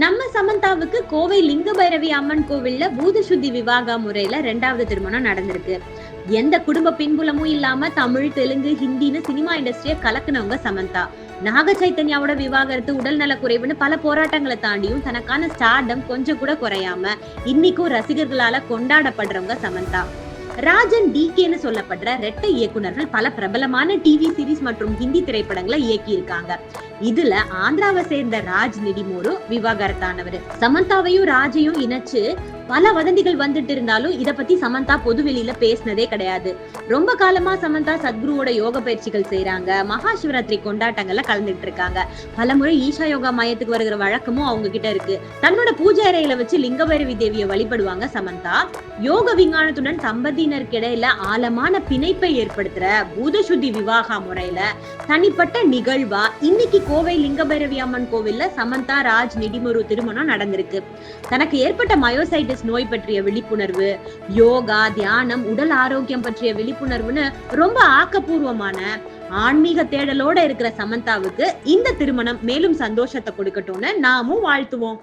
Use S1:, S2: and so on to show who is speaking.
S1: நம்ம சமந்தாவுக்கு கோவை லிங்க பைரவி அம்மன் கோவில்ல பூத சுத்தி விவாக முறையில ரெண்டாவது திருமணம் நடந்திருக்கு. எந்த குடும்ப பின்புலமும் இல்லாம தமிழ் தெலுங்கு ஹிந்தின்னு சினிமா இண்டஸ்ட்ரியை கலக்குனவங்க சமந்தா. நாக சைத்தன்யாவோட விவாகரத்து உடல்நல குறைவுன்னு பல போராட்டங்களை தாண்டியும் தனக்கான ஸ்டார்டம் கொஞ்சம் கூட குறையாம இன்னைக்கும் ரசிகர்களால கொண்டாடப்படுறவங்க சமந்தா. ராஜன் டி கேன்னு சொல்லப்படுற ரெட்டை இயக்குனர்கள் பல பிரபலமான டிவி சீரிஸ் மற்றும் ஹிந்தி திரைப்படங்களை இயக்கி இருக்காங்க இதுல ஆந்திராவை சேர்ந்த ராஜ் நிடிமோரு விவாகரத்தானவர். சமந்தாவையும் ராஜையும் இணைச்சு பல வதந்திகள் வந்துட்டு இருந்தாலும் இத பத்தி சமந்தா பொதுவெளியில பேசினதே கிடையாது. ரொம்ப காலமா சமந்தா சத்குருவோட யோக பயிற்சிகள் செய்யறாங்க மகா சிவராத்திரி கொண்டாட்டங்கள்ல கலந்துட்டு இருக்காங்க. பலமுறை ஈஷா யோகா மையத்துக்கு வருகிற வழக்கமும் அவங்க கிட்ட இருக்கு. தன்னோட பூஜை அறையில வச்சு லிங்கபைரவி தேவியை வழிபடுவாங்க சமந்தா. யோக விஞ்ஞானத்துடன் தம்பதியினருக்கு இடையில ஆழமான பிணைப்பை ஏற்படுத்துற பூதசுத்தி விவாகா முறையில தனிப்பட்ட நிகழ்வா இன்னைக்கு கோவை லிங்கபைரவி அம்மன் கோவில்ல சமந்தா ராஜ் நிடிமுரு திருமணம் நடந்திருக்கு. தனக்கு ஏற்பட்ட மயோசைட்டிஸ் நோய் பற்றிய விழிப்புணர்வு யோகா தியானம் உடல் ஆரோக்கியம் பற்றிய விழிப்புணர்வுன்னு ரொம்ப ஆக்கப்பூர்வமான ஆன்மீக தேடலோட இருக்கிற சமந்தாவுக்கு இந்த திருமணம் மேலும் சந்தோஷத்தை கொடுக்கட்டும்னு நாமும் வாழ்த்துவோம்.